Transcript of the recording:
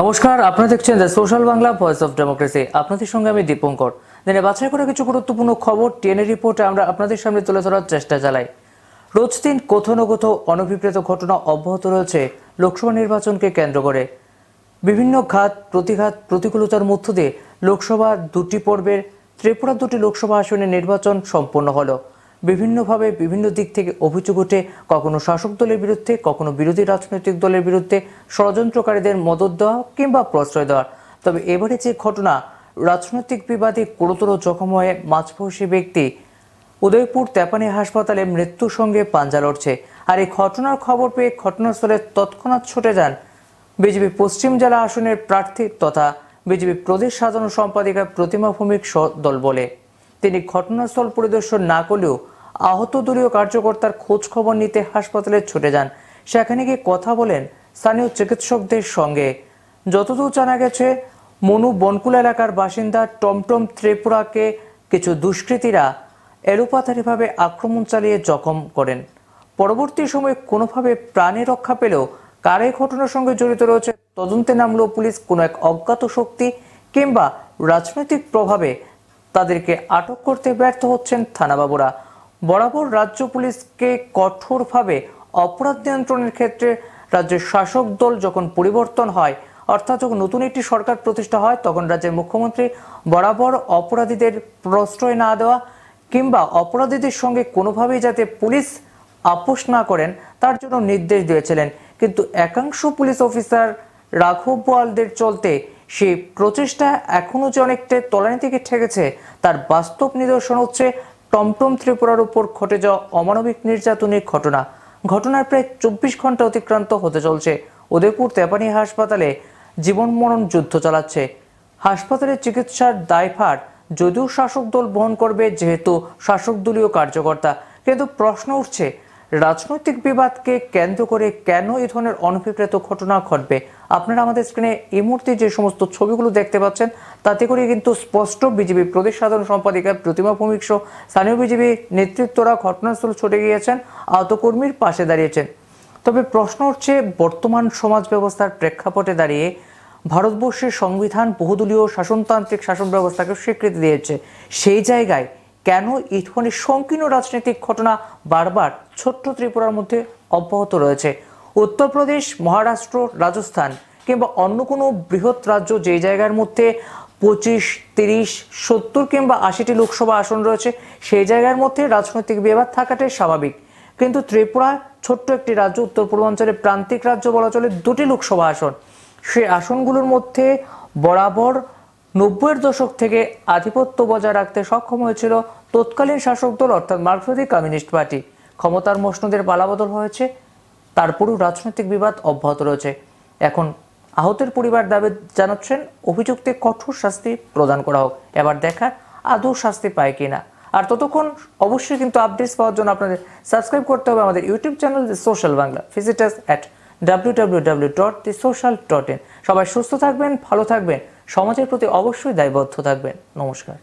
নমস্কার, আপনারা দেখছেন the social Bangla voice of democracy আপনাদের সঙ্গে আমি দীপঙ্কর। দিনে বাছাই করে কিছু গুরুত্বপূর্ণ খবর টিএনএ রিপোর্টে আমরা আপনাদের সামনে তুলে ধরার চেষ্টা চালাই। রোজ দিন কোথাও না কোথাও অনভিপ্রেত ঘটনা অব্যাহত রয়েছে লোকসভা নির্বাচনকে কেন্দ্র করে। বিভিন্ন ঘাত, প্রতিঘাত, প্রতিকূলতার মধ্য দিয়ে লোকসভা দুটি পর্বের, ত্রিপুরা দুটি লোকসভা আসনে নির্বাচন সম্পন্ন হলো। বিভিন্নভাবে বিভিন্ন দিক থেকে অভিযোগ ওঠে, কখনো শাসক দলের বিরুদ্ধে, কখনো বিরোধী রাজনৈতিক দলের বিরুদ্ধে ষড়যন্ত্রকারীদের মদত দেওয়া কিংবা প্রশ্রয় দেওয়া। তবে এবারে যে ঘটনা, রাজনৈতিক বিবাদে গুরুতর জখম হয়ে মাঝবয়সী ব্যক্তি উদয়পুর তেপানি হাসপাতালে মৃত্যুর সঙ্গে পাঞ্জা লড়ছে। আর এই ঘটনার খবর পেয়ে ঘটনাস্থলে তৎক্ষণাৎ ছুটে যান বিজেপি পশ্চিম জেলা আসনের প্রার্থী তথা বিজেপি প্রদেশ সাধারণ সম্পাদিকা প্রতিমা ভৌমিক দল বলে। তিনি ঘটনাস্থল পরিদর্শন না করলেও আহত দলীয় কার্যকর্তার খোঁজ খবর নিতে হাসপাতালে ছুটে যান। সেখানে গিয়ে কথা বলেন স্থানীয় চিকিৎসকদের সঙ্গে। যতদূর জানা গেছে, মনু বনকুল এলাকার বাসিন্দা টমটম ত্রিপুরাকে কিছু দুষ্কৃতীরা এলোপাথারিভাবে আক্রমণ চালিয়ে জখম করেন। পরবর্তী সময়ে কোনোভাবে প্রাণে রক্ষা পেলেও কার এই ঘটনার সঙ্গে জড়িত রয়েছে, তদন্তে নামলো পুলিশ। কোনো এক অজ্ঞাত শক্তি কিংবা রাজনৈতিক প্রভাবে তাদেরকে আটক করতে ব্যর্থ হচ্ছেন থানাবাবুরা। বরাবর রাজ্য পুলিশকে কঠোরভাবে অপরাধ নিয়ন্ত্রণের ক্ষেত্রে রাজ্যের শাসক দল যখন পরিবর্তন হয়, অর্থাৎ যখন নতুন একটি সরকার প্রতিষ্ঠা হয়, তখন রাজ্যের মুখ্যমন্ত্রী বরাবর অপরাধীদের প্রশ্রয় না দেওয়া কিংবা অপরাধীদের সঙ্গে কোনোভাবেই যাতে পুলিশ আপোষ না করেন, তার জন্য নির্দেশ দিয়েছিলেন। কিন্তু একাংশ পুলিশ অফিসার রাঘব বোয়ালদের চলতে সেই প্রচেষ্টা এখনও যে অনেকটা তলানি থেকে ঠেকেছে, তার বাস্তব নিদর্শন হচ্ছে টমটম ত্রিপুরার উপর ঘটে যাওয়া অমানবিক নির্যাতনের ঘটনা। ঘটনার প্রায় চব্বিশ ঘণ্টা অতিক্রান্ত হতে চলছে। উদয়পুর তেপানি হাসপাতালে জীবন মরণ যুদ্ধ চালাচ্ছে। হাসপাতালে চিকিৎসার দায়ভার, যদিও শাসক দল বহন করবে, যেহেতু শাসক দলীয় কার্যকর্তা। কিন্তু প্রশ্ন উঠছে রাজনৈতিক বিবাদকে কেন্দ্র করে কেন এ ধরনের অনভিপ্রেত ঘটনা ঘটবে? আপনারা আমাদের স্ক্রিনে এই মুহূর্তে যে সমস্ত ছবিগুলো দেখতে পাচ্ছেন, তাতে করে কিন্তু স্পষ্ট বিজেপি প্রদেশ সাধারণ সম্পাদিকা প্রতিমা ভৌমিক সহ স্থানীয় বিজেপি নেতৃত্বরা ঘটনাস্থল ছুটে গিয়েছেন, আহত কর্মীর পাশে দাঁড়িয়েছেন। তবে প্রশ্ন উঠছে, বর্তমান সমাজ ব্যবস্থার প্রেক্ষাপটে দাঁড়িয়ে ভারতবর্ষের সংবিধান বহুদলীয় শাসনতান্ত্রিক শাসন ব্যবস্থাকে স্বীকৃতি দিয়েছে। সেই জায়গায় কেন এই ধরনের সংকীর্ণ রাজনৈতিক ঘটনা বারবার ছোট্ট ত্রিপুরার মধ্যে অব্যাহত রয়েছে? উত্তরপ্রদেশ, মহারাষ্ট্র, রাজস্থান কিংবা অন্য কোনো বৃহৎ রাজ্য যে জায়গার মধ্যে পঁচিশ, তিরিশ, সত্তর কিংবা আশিটি লোকসভা আসন রয়েছে, সেই জায়গার মধ্যে রাজনৈতিক বিবাদ থাকাটাই স্বাভাবিক। কিন্তু ত্রিপুরা ছোট্ট একটি রাজ্য, উত্তর পূর্বাঞ্চলের প্রান্তিক রাজ্য বলা চলে দুটি লোকসভা আসন। সেই আসনগুলোর মধ্যে বরাবর নব্বইয়ের দশক থেকে আধিপত্য বজায় রাখতে সক্ষম হয়েছিল তৎকালীন শাসক দল, অর্থাৎ মার্কসবাদী কমিউনিস্ট পার্টি। ক্ষমতার মসনদের পালাবদল হয়েছে তারপরেও রাজনৈতিক বিবাদ অব্যাহত রয়েছে। এখন আহতের পরিবার দাবি জানাচ্ছেন অভিযুক্তে কঠোর শাস্তি প্রদান করা হোক। এবার দেখার আদৌ শাস্তি পায় কিনা। আর ততক্ষণ অবশ্যই কিন্তু আপডেটস পাওয়ার জন্য আপনাদের সাবস্ক্রাইব করতে হবে আমাদের YouTube channel the social Bangla. Visitors at W W W dot the social dot in. সবাই সুস্থ থাকবেন, ভালো থাকবেন। সমাজের প্রতি অবশ্যই দায়বদ্ধ থাকবেন। নমস্কার।